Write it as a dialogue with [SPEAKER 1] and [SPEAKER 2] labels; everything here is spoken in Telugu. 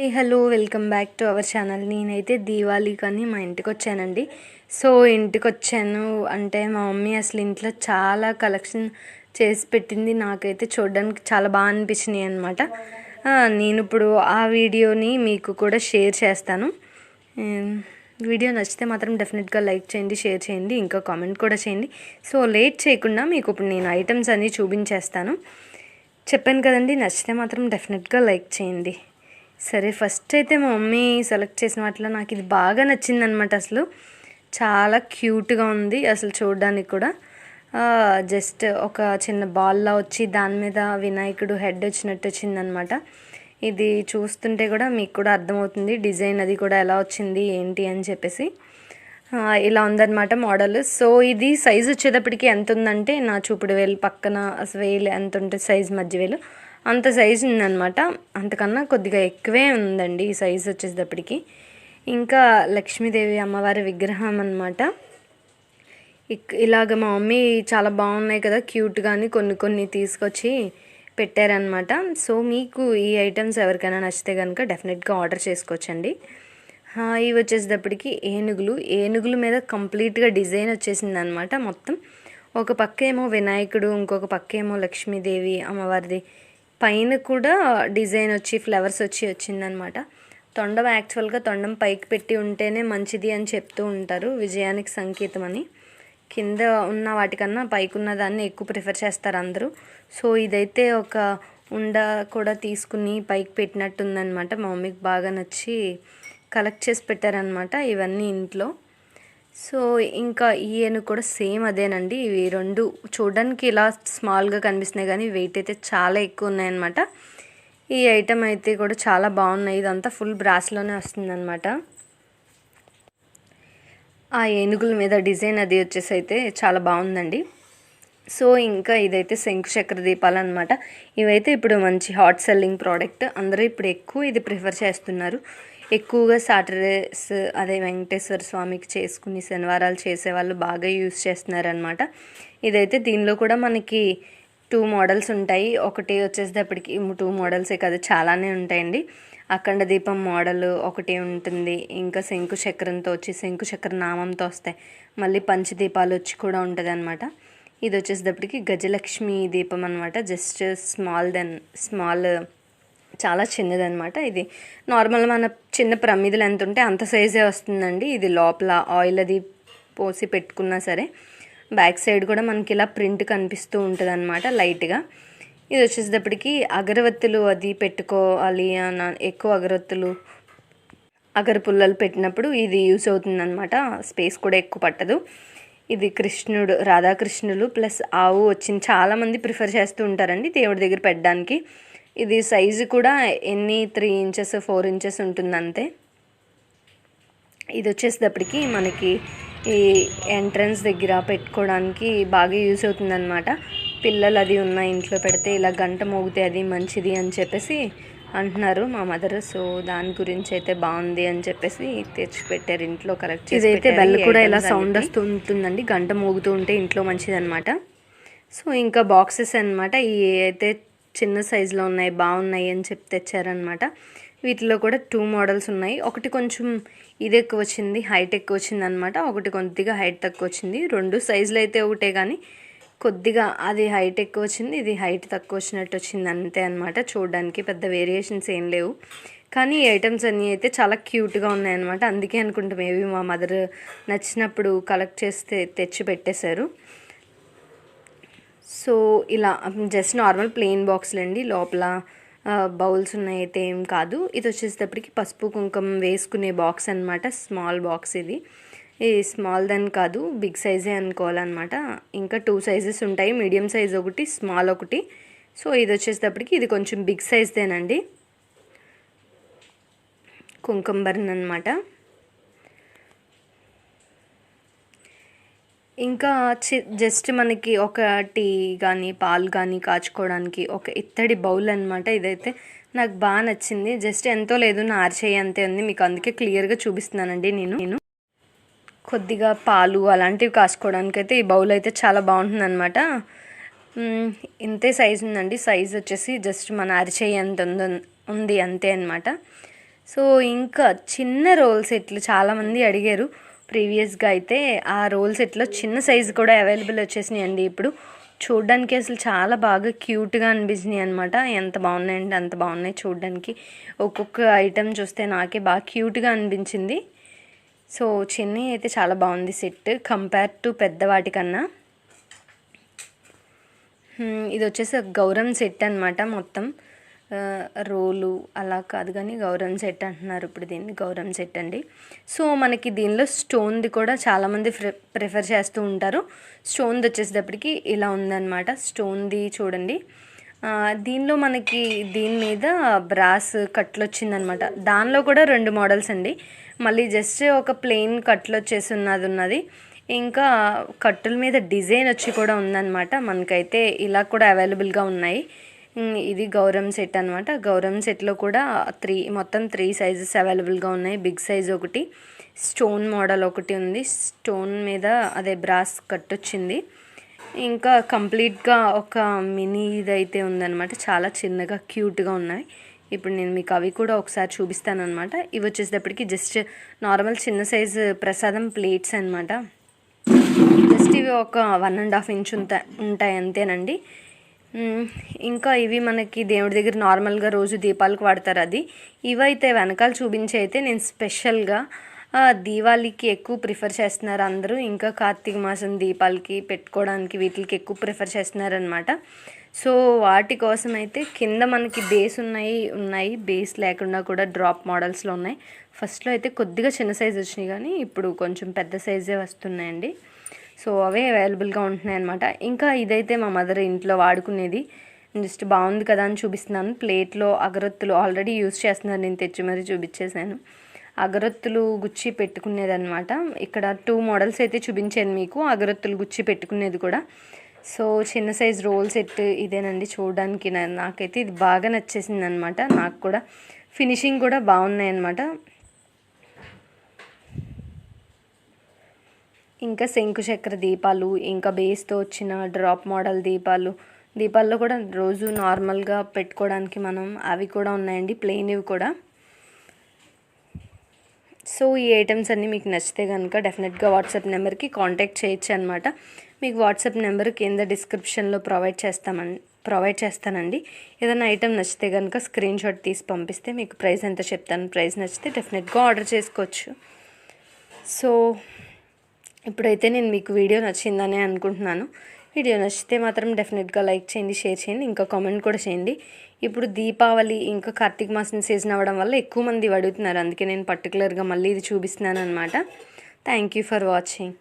[SPEAKER 1] Hey hello welcome back to our channel. నేనైతే దీవాళీ కానీ మా ఇంటికి వచ్చానండి సో ఇంటికి వచ్చాను అంటే మా మమ్మీ అసలు ఇంట్లో చాలా కలెక్షన్ చేసి పెట్టింది. నాకైతే చూడడానికి చాలా బాగా అనిపించినాయి అనమాట నేను ఇప్పుడు ఆ వీడియోని మీకు కూడా షేర్ చేస్తాను. వీడియో నచ్చితే మాత్రం డెఫినెట్గా లైక్ చేయండి షేర్ చేయండి ఇంకా కామెంట్ కూడా చేయండి. సో లేట్ చేయకుండా మీకు ఇప్పుడు నేను ఐటమ్స్ అన్నీ చూపించేస్తాను. చెప్పాను కదండి నచ్చితే మాత్రం డెఫినెట్గా లైక్ చేయండి. సరే ఫస్ట్ అయితే మా మమ్మీ సెలెక్ట్ చేసిన వాటిలో నాకు ఇది బాగా నచ్చింది అనమాట అసలు. చాలా క్యూట్గా ఉంది అసలు చూడడానికి కూడా. జస్ట్ ఒక చిన్న బాల్లా వచ్చి దాని మీద వినాయకుడు హెడ్ వచ్చినట్టు వచ్చిందనమాట ఇది చూస్తుంటే కూడా మీకు కూడా అర్థమవుతుంది డిజైన్ అది కూడా ఎలా వచ్చింది ఏంటి అని చెప్పేసి. ఇలా ఉందన్నమాట మోడల్ సో ఇది సైజ్ వచ్చేటప్పటికి ఎంత ఉందంటే నా చూపుడు వేలు పక్కన వేలు ఎంత ఉంటుంది సైజ్ మధ్య వేలు అంత సైజు ఉందన్నమాట. అంతకన్నా కొద్దిగా ఎక్కువే ఉందండి ఈ సైజు వచ్చేటప్పటికి. ఇంకా లక్ష్మీదేవి అమ్మవారి విగ్రహం అనమాట ఇక్ ఇలాగ మా మమ్మీ చాలా బాగున్నాయి కదా క్యూట్ కానీ కొన్ని కొన్ని తీసుకొచ్చి పెట్టారనమాట సో మీకు ఈ ఐటమ్స్ ఎవరికైనా నచ్చితే కనుక డెఫినెట్గా ఆర్డర్ చేసుకోవచ్చండి. ఇవి వచ్చేసేటప్పటికి ఏనుగులు. ఏనుగుల మీద కంప్లీట్గా డిజైన్ వచ్చేసింది అనమాట మొత్తం. ఒక పక్క ఏమో వినాయకుడు ఇంకొక పక్క ఏమో లక్ష్మీదేవి అమ్మవారిది పైన కూడా డిజైన్ వచ్చి ఫ్లవర్స్ వచ్చి వచ్చిందనమాట. తొండం యాక్చువల్గా తొండం పైకి పెట్టి ఉంటేనే మంచిది అని చెప్తూ ఉంటారు విజయానికి సంకేతం అని. కింద ఉన్న వాటికన్నా పైకి ఉన్న దాన్ని ఎక్కువ ప్రిఫర్ చేస్తారు అందరూ. సో ఇదైతే ఒక ఉండ కూడా తీసుకుని పైకి పెట్టినట్టుందనమాట. మా మమ్మీకి బాగా నచ్చి కలెక్ట్ చేసి పెట్టారనమాట ఇవన్నీ ఇంట్లో. సో ఇంకా ఈ ఏనుగు కూడా సేమ్ అదేనండి. ఇవి రెండు చూడడానికి ఇలా స్మాల్గా కనిపిస్తున్నాయి కానీ వెయిట్ అయితే చాలా ఎక్కువ ఉన్నాయన్నమాట. ఈ ఐటమ్ అయితే కూడా చాలా బాగున్నాయి. ఇదంతా ఫుల్ బ్రాస్లోనే వస్తుందన్నమాట. ఆ ఏనుగుల మీద డిజైన్ అది వచ్చేసి అయితే చాలా బాగుందండి. సో ఇంకా ఇదైతే శంకు చక్ర దీపాలు అనమాట ఇవైతే ఇప్పుడు మంచి హాట్ సెల్లింగ్ ప్రోడక్ట్. అందరూ ఇప్పుడు ఎక్కువ ఇది ప్రిఫర్ చేస్తున్నారు. ఎక్కువగా సాటర్డేస్ అదే వెంకటేశ్వర స్వామికి చేసుకుని శనివారాలు చేసేవాళ్ళు బాగా యూస్ చేస్తున్నారనమాట ఇదైతే దీనిలో కూడా మనకి టూ మోడల్స్ ఉంటాయి. ఒకటి వచ్చేసేటప్పటికి టూ మోడల్సే కదా చాలానే ఉంటాయండి. అఖండ దీపం మోడల్ ఒకటి ఉంటుంది. ఇంకా శంకు చక్రంతో వచ్చి శంకు చక్ర నామంతో వస్తాయి. మళ్ళీ పంచదీపాలు వచ్చి కూడా ఉంటుంది అనమాట ఇది వచ్చేసేటప్పటికి గజలక్ష్మి దీపం అనమాట జస్ట్ స్మాల్ దెన్ స్మాల్ చాలా చిన్నదనమాట ఇది నార్మల్ మన చిన్న ప్రమిదలు ఎంత ఉంటే అంత సైజే వస్తుందండి. ఇది లోపల ఆయిల్ అది పోసి పెట్టుకున్నా సరే. బ్యాక్ సైడ్ కూడా మనకి ఇలా ప్రింట్ కనిపిస్తూ ఉంటుంది అనమాట లైట్గా. ఇది వచ్చేసేటప్పటికి అగరవత్తులు అది పెట్టుకోవాలి అన్న ఎక్కువ అగరవత్తులు అగరపుల్లలు పెట్టినప్పుడు ఇది యూస్ అవుతుందన్నమాట. స్పేస్ కూడా ఎక్కువ పట్టదు. ఇది కృష్ణుడు రాధాకృష్ణులు ప్లస్ ఆవు వచ్చింది. చాలామంది ప్రిఫర్ చేస్తూ ఉంటారండి దేవుడి దగ్గర పెట్టడానికి. ఇది సైజు కూడా ఎన్ని త్రీ ఇంచెస్ ఫోర్ ఇంచెస్ ఉంటుంది అంతే ఇది వచ్చేసేటప్పటికి మనకి ఈ ఎంట్రన్స్ దగ్గర పెట్టుకోవడానికి బాగా యూస్ అవుతుందన్నమాట. పిల్లలు అది ఉన్న ఇంట్లో పెడితే ఇలా గంట మోగితే అది మంచిది అని చెప్పేసి అంటున్నారు మా మదర్. సో దాని గురించి అయితే బాగుంది అని చెప్పేసి తెచ్చి పెట్టారు ఇంట్లో కరెక్ట్ ఇదైతే బెల్ కూడా ఇలా సౌండ్ వస్తూ ఉంటుందండి. గంట మోగుతూ ఉంటే ఇంట్లో మంచిది అనమాట సో ఇంకా బాక్సెస్ అన్నమాట. ఈ అయితే చిన్న సైజులో ఉన్నాయి బాగున్నాయి అని చెప్పి తెచ్చారనమాట వీటిలో కూడా టూ మోడల్స్ ఉన్నాయి. ఒకటి కొంచెం ఇది ఎక్కువ వచ్చింది హైట్ ఎక్కువ వచ్చింది అనమాట ఒకటి కొద్దిగా హైట్ తక్కువ వచ్చింది రెండు సైజులు అయితే ఒకటే కానీ కొద్దిగా అది హైట్ ఎక్కువ వచ్చింది ఇది హైట్ తక్కువ వచ్చినట్టు వచ్చింది అంతే అనమాట చూడడానికి పెద్ద వేరియేషన్స్ ఏం లేవు. కానీ ఈ ఐటమ్స్ అన్నీ అయితే చాలా క్యూట్గా ఉన్నాయన్నమాట. అందుకే అనుకుంటాం మేబీ మా మదర్ నచ్చినప్పుడు కలెక్ట్ చేస్తే తెచ్చి పెట్టేశారు. సో ఇలా జస్ట్ నార్మల్ ప్లెయిన్ బాక్స్లు అండి. లోపల బౌల్స్ ఉన్నాయి అయితే ఏం కాదు. ఇది వచ్చేసేటప్పటికి పసుపు కుంకుమ వేసుకునే బాక్స్ అనమాట స్మాల్ బాక్స్ ఇది. ఈ స్మాల్ దాని కాదు బిగ్ సైజే అనుకోవాలన్నమాట. ఇంకా టూ సైజెస్ ఉంటాయి. మీడియం సైజ్ ఒకటి స్మాల్ ఒకటి. సో ఇది వచ్చేసేటప్పటికి ఇది కొంచెం బిగ్ సైజ్దేనండి. కుంకుమ బర్న్ అనమాట ఇంకా చి జస్ట్ మనకి ఒక టీ కానీ పాలు కానీ కాచుకోవడానికి ఒక ఇత్తడి బౌల్ అనమాట ఇదైతే. నాకు బాగా నచ్చింది. జస్ట్ ఎంతో లేదు నా అరచేయి అంతే ఉంది. మీకు అందుకే క్లియర్గా చూపిస్తున్నానండి నేను. నేను కొద్దిగా పాలు అలాంటివి కాసుకోవడానికి అయితే ఈ బౌల్ అయితే చాలా బాగుంటుంది అనమాట ఇంతే సైజు ఉందండి. సైజ్ వచ్చేసి జస్ట్ మన అరిచేయి ఎంత ఉందో ఉంది అంతే అనమాట సో ఇంకా చిన్న రోల్ సెట్లు చాలామంది అడిగారు. ప్రీవియస్గా అయితే ఆ రోల్ సెట్లో చిన్న సైజు కూడా అవైలబుల్ వచ్చేసినాయి అండి ఇప్పుడు చూడ్డానికి అసలు చాలా బాగా క్యూట్గా అనిపించినాయి అనమాట ఎంత బాగున్నాయంటే అంత బాగున్నాయి చూడ్డానికి. ఒక్కొక్క ఐటెం చూస్తే నాకే బాగా క్యూట్గా అనిపించింది. సో చిన్ని అయితే చాలా బాగుంది సెట్ కంపేర్ టు పెద్ద వాటికన్నా. ఇది వచ్చేసి గౌరవం సెట్ అనమాట మొత్తం. రోలు అలా కాదు కానీ గౌరం సెట్ అంటున్నారు ఇప్పుడు దీన్ని గౌరవం సెట్ అండి. సో మనకి దీనిలో స్టోన్ది కూడా చాలామంది ప్రి ప్రిఫర్ చేస్తూ ఉంటారు. స్టోన్ది వచ్చేసేటప్పటికి ఇలా ఉందన్నమాట. స్టోన్ది చూడండి. దీనిలో మనకి దీని మీద బ్రాస్ కట్లు వచ్చిందనమాట దానిలో కూడా రెండు మోడల్స్ అండి. మళ్ళీ జస్ట్ ఒక ప్లెయిన్ కట్లు వచ్చేసి ఉన్నది ఉన్నది. ఇంకా కట్టుల మీద డిజైన్ వచ్చి కూడా ఉందన్నమాట. మనకైతే ఇలా కూడా అవైలబుల్గా ఉన్నాయి. ఇది గౌరమ్ సెట్ అనమాట గౌరం సెట్లో కూడా త్రీ మొత్తం త్రీ సైజెస్ అవైలబుల్గా ఉన్నాయి. బిగ్ సైజ్ ఒకటి స్టోన్ మోడల్ ఒకటి ఉంది. స్టోన్ మీద అదే బ్రాస్ కట్ వచ్చింది ఇంకా కంప్లీట్గా ఒక మినీ ఇదైతే ఉందన్నమాట. చాలా చిన్నగా క్యూట్గా ఉన్నాయి. ఇప్పుడు నేను మీకు అవి కూడా ఒకసారి చూపిస్తాను అనమాట ఇవి వచ్చేసేటప్పటికి జస్ట్ నార్మల్ చిన్న సైజు ప్రసాదం ప్లేట్స్ అనమాట జస్ట్ ఇవి ఒక వన్ అండ్ హాఫ్ ఇంచ్ ఉంటా ఉంటాయి అంతేనండి. ఇంకా ఇవి మనకి దేవుడి దగ్గర నార్మల్గా రోజు దీపాలకు వాడతారు అది. ఇవైతే వెనకాల చూపించి అయితే నేను స్పెషల్గా దీవాళికి ఎక్కువ ప్రిఫర్ చేస్తున్నారు అందరూ. ఇంకా కార్తీక మాసం దీపాలకి పెట్టుకోవడానికి వీటికి ఎక్కువ ప్రిఫర్ చేస్తున్నారనమాట సో వాటి కోసం అయితే కింద మనకి బేస్ ఉన్నాయి ఉన్నాయి. బేస్ లేకుండా కూడా డ్రాప్ మోడల్స్లో ఉన్నాయి. ఫస్ట్లో అయితే కొద్దిగా చిన్న సైజ్ వచ్చినాయి కానీ ఇప్పుడు కొంచెం పెద్ద సైజే వస్తున్నాయండి. సో అవే అవైలబుల్గా ఉంటున్నాయి అనమాట ఇంకా ఇదైతే మా మదర్ ఇంట్లో వాడుకునేది. జస్ట్ బాగుంది కదా అని చూపిస్తున్నాను. ప్లేట్లో అగరొత్తులు ఆల్రెడీ యూజ్ చేస్తున్నారు. నేను తెచ్చి మరీ చూపించేశాను. అగరొత్తులు గుచ్చి పెట్టుకునేది అనమాట ఇక్కడ టూ మోడల్స్ అయితే చూపించాను మీకు. అగరొత్తులు గుచ్చి పెట్టుకునేది కూడా. సో చిన్న సైజ్ రోల్ సెట్ ఇదేనండి చూడడానికి. నాకైతే ఇది బాగా నచ్చేసింది అనమాట నాకు కూడా ఫినిషింగ్ కూడా బాగున్నాయి అనమాట ఇంకా శంకుచక్ర దీపాలు ఇంకా బేస్తో వచ్చిన డ్రాప్ మోడల్ దీపాలు. దీపాల్లో కూడా రోజు నార్మల్గా పెట్టుకోవడానికి మనం అవి కూడా ఉన్నాయండి ప్లెయిన్వి కూడా. సో ఈ ఐటమ్స్ అన్నీ మీకు నచ్చితే కనుక డెఫినెట్గా వాట్సాప్ నెంబర్కి కాంటాక్ట్ చేయొచ్చు అనమాట మీకు వాట్సాప్ నెంబర్ కింద డిస్క్రిప్షన్లో ప్రొవైడ్ చేస్తామని ప్రొవైడ్ చేస్తానండి. ఏదైనా ఐటెం నచ్చితే కనుక స్క్రీన్ షాట్ తీసి పంపిస్తే మీకు ప్రైస్ ఎంత చెప్తాను. ప్రైస్ నచ్చితే డెఫినెట్గా ఆర్డర్ చేసుకోవచ్చు. సో ఇప్పుడైతే నేను మీకు వీడియో నచ్చిందని అనుకుంటున్నాను. వీడియో నచ్చితే మాత్రం డెఫినెట్గా లైక్ చేయండి షేర్ చేయండి ఇంకా కామెంట్ కూడా చేయండి. ఇప్పుడు దీపావళి ఇంకా కార్తీక మాసం సీజన్ అవ్వడం వల్ల ఎక్కువ మంది అడుగుతున్నారు అందుకే నేను పర్టికులర్గా మళ్ళీ ఇది చూపిస్తున్నాను అనమాట థ్యాంక్ యూ ఫర్ వాచింగ్